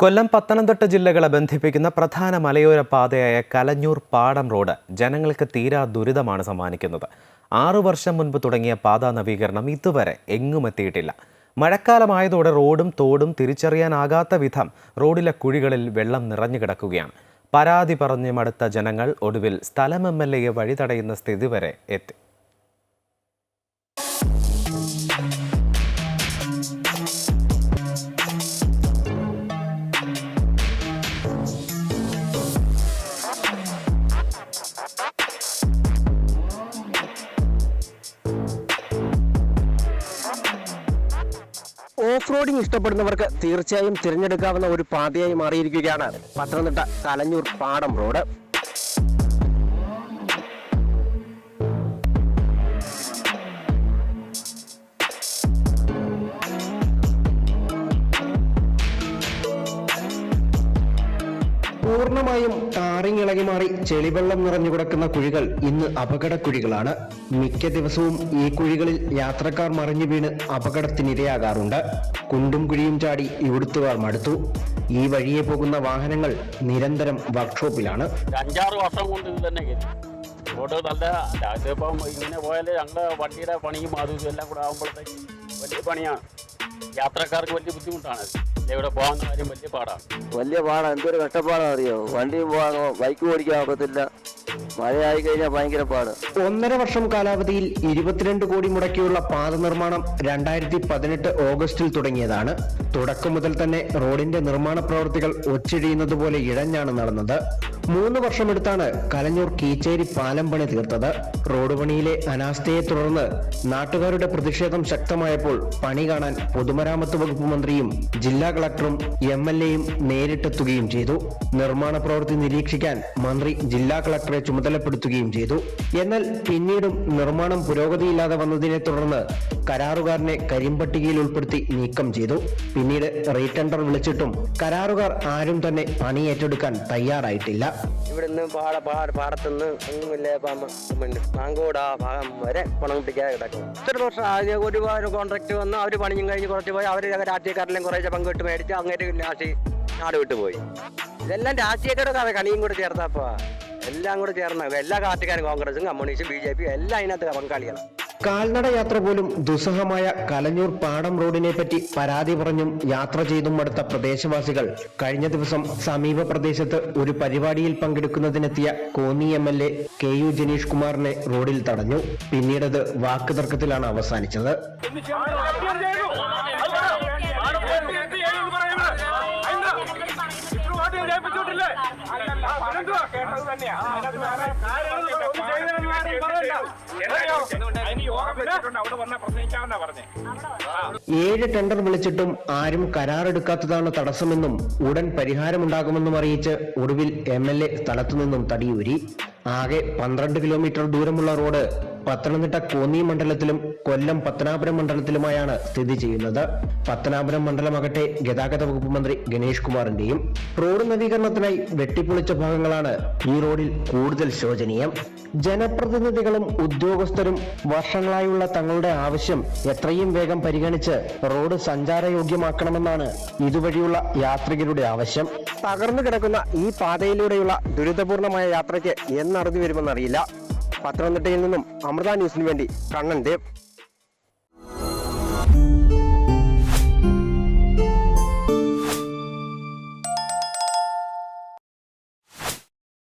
കൊല്ലം പത്തനംതിട്ട ജില്ലകളെ ബന്ധിപ്പിക്കുന്ന പ്രധാന മലയോര പാതയായ കലഞ്ഞൂർ പാടം റോഡ് ജനങ്ങൾക്ക് തീരാ ദുരിതമാണ് സമ്മാനിക്കുന്നത്. ആറു വർഷം മുൻപ് തുടങ്ങിയ പാതാ നവീകരണം ഇതുവരെ എങ്ങും എത്തിയിട്ടില്ല. മഴക്കാലമായതോടെ റോഡും തോടും തിരിച്ചറിയാനാകാത്ത വിധം റോഡിലെ കുഴികളിൽ വെള്ളം നിറഞ്ഞു കിടക്കുകയാണ്. പരാതി പറഞ്ഞു മടുത്ത ജനങ്ങൾ ഒടുവിൽ സ്ഥലം എം എൽ എയെ വഴി തടയുന്ന സ്ഥിതി വരെ എത്തി. ഓഫ് റോഡിംഗ് ഇഷ്ടപ്പെടുന്നവർക്ക് തീർച്ചയായും തിരഞ്ഞെടുക്കാവുന്ന ഒരു പാതയായി മാറിയിരിക്കുകയാണ്. പത്തനംതിട്ട കലഞ്ഞൂർ പാടം റോഡ്. പൂർണമായും ടാറിങ് ഇളകി മാറി ചെളിവെള്ളം നിറഞ്ഞു കിടക്കുന്ന കുഴികൾ ഇന്ന് അപകട കുഴികളാണ് മിക്ക ദിവസവും ഈ കുഴികളിൽ യാത്രക്കാർ മറിഞ്ഞു വീണ് അപകടത്തിനിരയാകാറുണ്ട്. കുണ്ടും കുഴിയും ചാടി ഇവിടുത്തുകാർ മടുത്തു. ഈ വഴിയെ പോകുന്ന വാഹനങ്ങൾ നിരന്തരം വർക്ക്ഷോപ്പിലാണ്. അഞ്ചാറ് വർഷം കൊണ്ട് ഇത് തന്നെ റോഡ് നല്ല ഇപ്പം ഇങ്ങനെ പോയാൽ ഞങ്ങളുടെ വണ്ടിയുടെ പണിയും അതും എല്ലാം കൂടെ ആകുമ്പോഴത്തേക്ക് വലിയ പണിയാണ്. യാത്രക്കാർക്ക് വലിയ ബുദ്ധിമുട്ടാണ് ഇവിടെ പോകാവുന്ന കാര്യം വലിയ പാടാണ് വലിയ പാടാണ് എന്തൊരു കഷ്ടപ്പാടാണ് അറിയോ? വണ്ടിയും പോകാൻ ബൈക്ക് ഓടിക്കാൻ ഒക്കത്തില്ല. മഴയായി കഴിഞ്ഞാൽ ഭയങ്കര പാട്. ഒന്നര വർഷം കാലാവധിയിൽ ഇരുപത്തിരണ്ട് കോടി മുടക്കിയുള്ള പാത നിർമ്മാണം രണ്ടായിരത്തി പതിനെട്ട് ഓഗസ്റ്റിൽ തുടങ്ങിയതാണ്. തുടക്കം മുതൽ തന്നെ റോഡിന്റെ നിർമ്മാണ പ്രവർത്തികൾ ഒച്ചിഴിയുന്നത് പോലെ ഇഴഞ്ഞാണ് നടന്നത്. മൂന്ന് വർഷമെടുത്താണ് കലഞ്ഞൂർ കീച്ചേരി പാലം പണി തീർത്തത്. റോഡ് പണിയിലെ അനാസ്ഥയെ തുടർന്ന് നാട്ടുകാരുടെ പ്രതിഷേധം ശക്തമായപ്പോൾ പണി കാണാൻ പൊതുമരാമത്ത് വകുപ്പ് മന്ത്രിയും ജില്ലാ കളക്ടറും എം എൽ എയും നേരിട്ടെത്തുകയും ചെയ്തു. നിർമ്മാണ പ്രവൃത്തി നിരീക്ഷിക്കാൻ മന്ത്രി ജില്ലാ കളക്ടറെ ചുമതലപ്പെടുത്തുകയും ചെയ്തു. എന്നാൽ പിന്നീടും നിർമ്മാണം പുരോഗതിയില്ലാതെ വന്നതിനെ തുടർന്ന് കരാറുകാരനെ കരിമ്പട്ടികയിൽ ഉൾപ്പെടുത്തി നീക്കം ചെയ്തു. പിന്നീട് റീടെൻഡർ വിളിച്ചിട്ടും കരാറുകാർ ആരും തന്നെ പണി ഏറ്റെടുക്കാൻ തയ്യാറായിട്ടില്ല. ഇവിടുന്ന് പാട പാട പാടത്തുനിന്ന് അങ്ങുമില്ലേ മാങ്കോട് ആ ഭാഗം വരെ പണം കിട്ടിക്കാതെ കിടക്കും. ഇത്ര വർഷം ആദ്യം ഒരുപാട് കോൺട്രാക്ട് വന്ന് അവർ പണിയും കഴിഞ്ഞ് കുറച്ച് പോയി അവർ രാഷ്ട്രീയക്കാരെല്ലാം കുറേശ്ശെ പങ്കിട്ട് മേടിച്ച് അങ്ങേറ്റ് ലാസ്റ്റ് നാട് വിട്ടു പോയി ഇതെല്ലാം രാഷ്ട്രീയക്കാരുടെ കണിയും കൂടെ ചേർത്തപ്പോ എല്ലാം കൂടെ ചേർന്ന എല്ലാ പാർട്ടിക്കാരും കോൺഗ്രസും കമ്മ്യൂണിസ്റ്റും ബി ജെ പി എല്ലാം അതിനകത്ത് പങ്കാളിയാണ് കാൽനട യാത്ര പോലും ദുസ്സഹമായ കലഞ്ഞൂർ പാടം റോഡിനെ പറ്റി പരാതി പറഞ്ഞും യാത്ര ചെയ്തും മടുത്ത പ്രദേശവാസികൾ. കഴിഞ്ഞ ദിവസം സമീപ പ്രദേശത്ത് ഒരു പരിപാടിയിൽ പങ്കെടുക്കുന്നതിനെത്തിയ Konni M L A K U Janeesh കുമാറിനെ റോഡിൽ തടഞ്ഞു. പിന്നീടത് വാക്കുതർക്കത്തിലാണ് അവസാനിച്ചത്. ഏഴ് ടെൻഡർ വിളിച്ചിട്ടും ആരും കരാറെടുക്കാത്തതാണ് തടസ്സമെന്നും ഉടൻ പരിഹാരമുണ്ടാകുമെന്നും അറിയിച്ച് ഒടുവിൽ എം എൽ എ സ്ഥലത്തുനിന്നും തടിയൂരി. ആകെ പന്ത്രണ്ട് കിലോമീറ്റർ ദൂരമുള്ള റോഡ് പത്തനംതിട്ട കോന്നി മണ്ഡലത്തിലും കൊല്ലം പത്തനാപുരം മണ്ഡലത്തിലുമായാണ് സ്ഥിതി ചെയ്യുന്നത്. പത്തനാപുരം മണ്ഡലമാകട്ടെ ഗതാഗത വകുപ്പ് മന്ത്രി ഗണേഷ് കുമാറിന്റെയും റോഡ് നവീകരണത്തിനായി വെട്ടിപ്പൊളിച്ച ഭാഗങ്ങളാണ് ഈ റോഡിൽ കൂടുതൽ ശോചനീയം. ജനപ്രതിനിധികളും ഉദ്യോഗസ്ഥരും വർഷങ്ങളായുള്ള തങ്ങളുടെ ആവശ്യം എത്രയും വേഗം പരിഗണിച്ച് റോഡ് സഞ്ചാരയോഗ്യമാക്കണമെന്നാണ് ഇതുവഴിയുള്ള യാത്രികരുടെ ആവശ്യം. തകർന്നു കിടക്കുന്ന ഈ പാതയിലൂടെയുള്ള ദുരിതപൂർണമായ യാത്രയ്ക്ക് എന്നറിഞ്ഞു വരുമെന്നറിയില്ല പത്തനംതിട്ടയിൽ നിന്നും അമൃത ന്യൂസിന് വേണ്ടി കണ്ണൻ ദേവ്.